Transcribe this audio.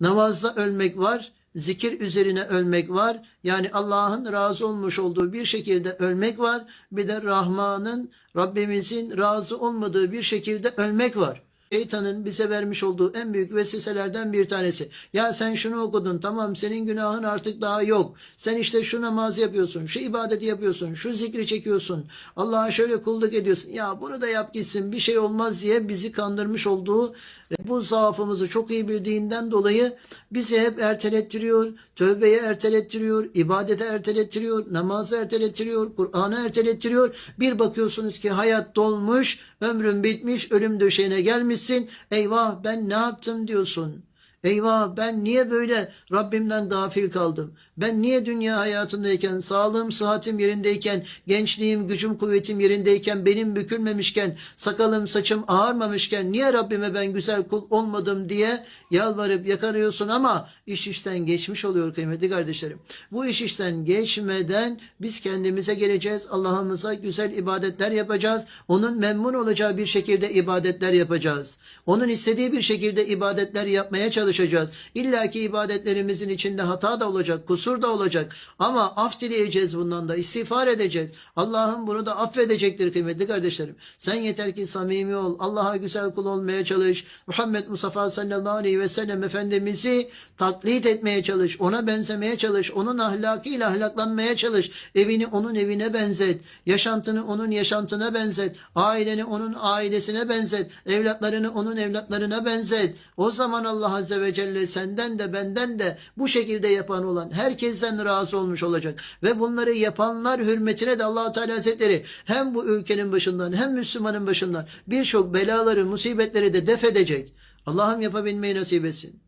Namazda ölmek var, zikir üzerine ölmek var. Yani Allah'ın razı olmuş olduğu bir şekilde ölmek var. Bir de Rahman'ın, Rabbimizin razı olmadığı bir şekilde ölmek var. Şeytanın bize vermiş olduğu en büyük vesveselerden bir tanesi. Ya sen şunu okudun tamam senin günahın artık daha yok. Sen işte şu namazı yapıyorsun, şu ibadeti yapıyorsun, şu zikri çekiyorsun. Allah'a şöyle kulluk ediyorsun. Ya bunu da yap gitsin bir şey olmaz diye bizi kandırmış olduğu bu zaafımızı çok iyi bildiğinden dolayı bizi hep ertelettiriyor, tövbeye ertelettiriyor, ibadete ertelettiriyor, namazı ertelettiriyor, Kur'an'ı ertelettiriyor. Bir bakıyorsunuz ki hayat dolmuş, ömrün bitmiş, ölüm döşeğine gelmişsin. Eyvah ben ne yaptım diyorsun. Eyvah ben niye böyle Rabbimden gafil kaldım? Ben niye dünya hayatındayken, sağlığım, sıhhatim yerindeyken, gençliğim, gücüm, kuvvetim yerindeyken, benim bükülmemişken, sakalım, saçım ağarmamışken niye Rabbime ben güzel kul olmadım diye yalvarıp yakarıyorsun ama iş işten geçmiş oluyor kıymetli kardeşlerim. Bu iş işten geçmeden biz kendimize geleceğiz. Allah'ımıza güzel ibadetler yapacağız. Onun memnun olacağı bir şekilde ibadetler yapacağız. Onun istediği bir şekilde ibadetler yapmaya çalışacağız. İlla ki ibadetlerimizin içinde hata da olacak, kusur da olacak. Ama af dileyeceğiz bundan da, istiğfar edeceğiz. Allah'ım bunu da affedecektir kıymetli kardeşlerim. Sen yeter ki samimi ol, Allah'a güzel kul olmaya çalış. Muhammed Mustafa sallallahu aleyhi ve sellem Efendimiz'i taklit etmeye çalış, ona benzemeye çalış, onun ahlakıyla ahlaklanmaya çalış. Evini onun evine benzet, yaşantını onun yaşantına benzet, aileni onun ailesine benzet, evlatlarını onun evlatlarına benzet. O zaman Allah Azze ve Celle senden de benden de bu şekilde yapan olan herkesten razı olmuş olacak. Ve bunları yapanlar hürmetine de allah Teala Hazretleri hem bu ülkenin başından hem Müslümanın başından birçok belaları, musibetleri de def edecek. Allah'ım yapabilmeyi nasip etsin.